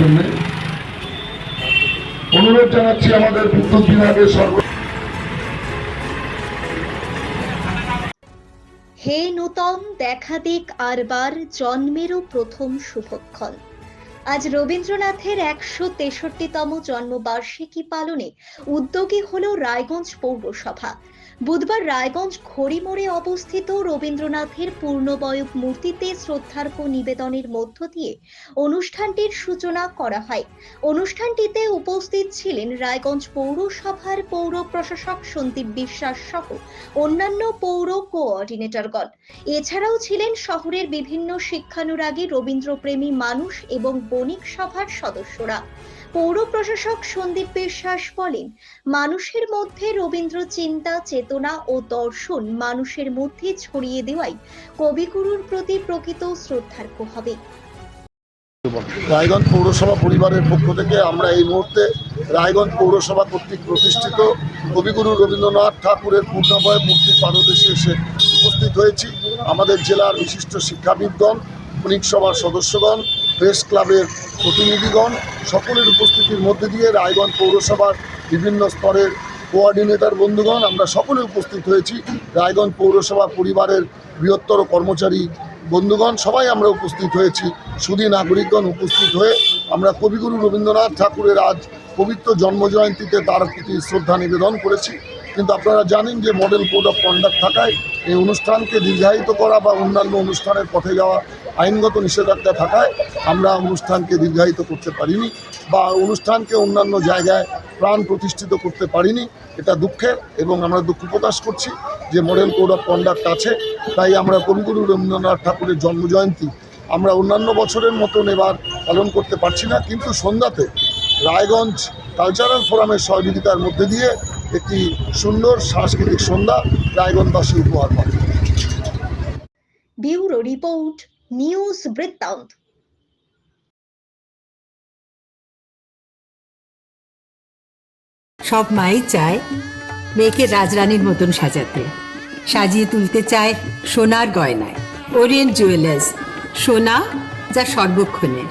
জন্য অনুরোধ জানাচ্ছি আমাদের বিদ্যুৎ বিভাগের সর্ব হে নূতন, দেখা দিক আরবার জন্মেরও প্রথম শুভক্ষণ। আজ রবীন্দ্রনাথের একশো তেষট্টিতম জন্মবার্ষিকী পালনে উদ্যোগী হল রায়গঞ্জ পৌরসভা। বুধবার রায়গঞ্জ খড়িমোড়ে অবস্থিত রবীন্দ্রনাথের পূর্ণবয়ব মূর্তিতে শ্রদ্ধার্ঘ নিবেদনের মধ্য দিয়ে অনুষ্ঠানটির সূচনা করা হয়। অনুষ্ঠানটিতে উপস্থিত ছিলেন রায়গঞ্জ পৌরসভার পৌর প্রশাসক সন্দীপ বিশ্বাস সহ অন্যান্য পৌর কোঅর্ডিনেটরগণ। এছাড়াও ছিলেন শহরের বিভিন্ন শিক্ষানুরাগী রবীন্দ্রপ্রেমী মানুষ এবং বণিক সভার সদস্যরা। পৌর প্রশাসক সন্দীপ বিশ্বাস বলেন, মানুষের মধ্যে রবীন্দ্র চিন্তা, চেতনা ও দর্শন মানুষের মধ্যে ছড়িয়ে দেওয়াই কবিগুরুর প্রতি প্রকৃত শ্রদ্ধার্ঘ হবে। রায়গঞ্জ পৌরসভা পরিবারের পক্ষ থেকে আমরা এই মুহূর্তে রায়গঞ্জ পৌরসভা কর্তৃক প্রতিষ্ঠিত কবিগুরু রবীন্দ্রনাথ ঠাকুরের পূর্ণাবয় মূর্তির পাদদেশে এসে উপস্থিত হয়েছি। আমাদের জেলার বিশিষ্ট শিক্ষাবিদগণ বণিক সভার সদস্যগণ প্রেস ক্লাবের প্রতিনিধিগণ সকলের উপস্থিতির মধ্যে দিয়ে রায়গঞ্জ পৌরসভার বিভিন্ন স্তরের কোঅর্ডিনেটর বন্ধুগণ, আমরা সকলে উপস্থিত হয়েছি। রায়গঞ্জ পৌরসভা পরিবারের বৃহত্তর কর্মচারী বন্ধুগণ, সবাই আমরা উপস্থিত হয়েছি। সুদী নাগরিকগণ উপস্থিত হয়ে আমরা কবিগুরু রবীন্দ্রনাথ ঠাকুরের আজ পবিত্র জন্মজয়ন্তীতে তার প্রতি শ্রদ্ধা নিবেদন করেছি। কিন্তু আপনারা জানেন যে মডেল কোড অফ কন্ডাক্ট থাকায় এই অনুষ্ঠানকে দীর্ঘায়িত করা বা অন্যান্য অনুষ্ঠানের পথে যাওয়া, আইনগত নিষেধাজ্ঞা থাকায় আমরা অনুষ্ঠানকে দীর্ঘায়িত করতে পারিনি বা অনুষ্ঠানকে অন্যান্য জায়গায় প্রাণ প্রতিষ্ঠিত করতে পারিনি। এটা দুঃখের এবং আমরা দুঃখ প্রকাশ করছি যে মডেল কোড অফ কন্ডাক্ট আছে। তাই আমরা কবিগুরু রবীন্দ্রনাথ ঠাকুরের জন্মজয়ন্তী। আমরা অন্যান্য বছরের মতন এবার পালন করতে পারছি না। কিন্তু সন্ধ্যাতে রায়গঞ্জ কালচারাল ফোরামের সহযোগিতার মধ্যে দিয়ে একটি সুন্দর সাংস্কৃতিক সন্ধ্যা রায়গঞ্জবাসী উপহার পাবে ব্যুরো রিপোর্ট নিউজ বৃত্তান্ত। সব মাই চায় মেয়েকে রাজরানীর মতন সাজাতে। সাজিয়ে তুলতে চায় সোনার গয়নায়। ওরিয়েন্ট জুয়েলার্স সোনা যা সর্বক্ষণের।